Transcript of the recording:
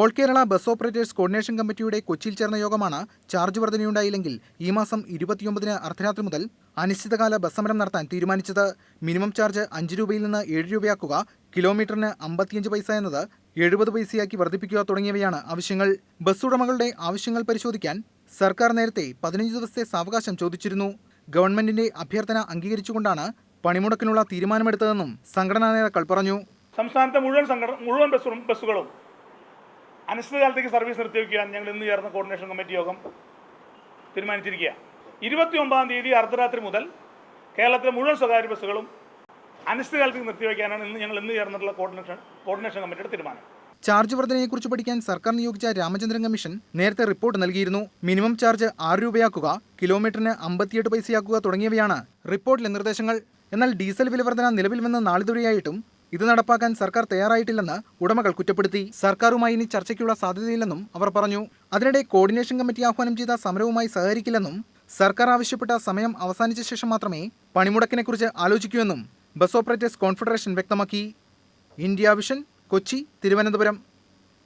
All Kerala bus operators coordination കമ്മിറ്റിയുടെ കൊച്ചിയിൽ ചേർന്ന യോഗമാണ് ചാർജ് വർധനയുണ്ടായില്ലെങ്കിൽ ഈ മാസം ഇരുപത്തിയൊമ്പതിന് അർദ്ധരാത്രി മുതൽ അനിശ്ചിതകാല ബസ് സമരം നടത്താൻ തീരുമാനിച്ചത്. മിനിമം ചാർജ് അഞ്ച് രൂപയിൽ നിന്ന് ഏഴ് രൂപയാക്കുക കിലോമീറ്ററിന് അമ്പത്തിയഞ്ച് പൈസ എന്നത് എഴുപത് പൈസയാക്കി വർദ്ധിപ്പിക്കുക തുടങ്ങിയവയാണ് ആവശ്യങ്ങൾ. ബസ് ഉടമകളുടെ ആവശ്യങ്ങൾ പരിശോധിക്കാൻ സർക്കാർ നേരത്തെ പതിനഞ്ച് ദിവസത്തെ സാവകാശം ചോദിച്ചിരുന്നു. ഗവൺമെന്റിന്റെ അഭ്യർത്ഥന അംഗീകരിച്ചുകൊണ്ടാണ് പണിമുടക്കിനുള്ള തീരുമാനമെടുത്തതെന്നും സംഘടനാ നേതാക്കൾ പറഞ്ഞു. സംസ്ഥാനത്തെ മുഴുവൻ മുഴുവൻ ബസ്സും ബസ്സുകളും അനിശ്ചിതകാലത്തേക്ക് സർവീസ് നിർത്തിവെക്കാൻ ഞങ്ങൾ ഇന്ന് ചേർന്ന കോർഡിനേഷൻ കമ്മിറ്റി യോഗം തീരുമാനിച്ചിരിക്കുക. ഇരുപത്തി ഒമ്പതാം തീയതി അർദ്ധരാത്രി മുതൽ കേരളത്തിലെ മുഴുവൻ സ്വകാര്യ ബസ്സുകളും അനിശ്ചിതകാലത്തേക്ക് നിർത്തിവെക്കാനാണ് ഇന്ന് ഞങ്ങൾ ഇന്ന് ചേർന്നിട്ടുള്ള കോർഡിനേഷൻ കോർഡിനേഷൻ കമ്മിറ്റിയുടെ തീരുമാനം. ചാർജ് വർധനയെക്കുറിച്ച് പഠിക്കാൻ സർക്കാർ നിയോഗിച്ച രാമചന്ദ്രൻ കമ്മീഷൻ നേരത്തെ റിപ്പോർട്ട് നൽകിയിരുന്നു. മിനിമം ചാർജ് ആറ് രൂപയാക്കുക കിലോമീറ്ററിന് അമ്പത്തിയെട്ട് പൈസയാക്കുക തുടങ്ങിയവയാണ് റിപ്പോർട്ടിലെ നിർദ്ദേശങ്ങൾ. എന്നാൽ ഡീസൽ വിലവർധന നിലവിൽ വന്ന് നാളിതുവരെയായിട്ടും ഇത് നടപ്പാക്കാൻ സർക്കാർ തയ്യാറായിട്ടില്ലെന്ന് ഉടമകൾ കുറ്റപ്പെടുത്തി. സർക്കാരുമായി ഇനി ചർച്ചയ്ക്കുള്ള സാധ്യതയില്ലെന്നും അവർ പറഞ്ഞു. അതിനിടെ കോർഡിനേഷൻ കമ്മിറ്റി ആഹ്വാനം ചെയ്ത സമരവുമായി സഹകരിക്കില്ലെന്നും സർക്കാർ ആവശ്യപ്പെട്ട സമയം അവസാനിച്ച ശേഷം മാത്രമേ പണിമുടക്കിനെക്കുറിച്ച് ആലോചിക്കൂ എന്നും ബസ് ഓപ്പറേറ്റേഴ്സ് കോൺഫെഡറേഷൻ വ്യക്തമാക്കി. India Vision Kochi Thiruvananthapuram.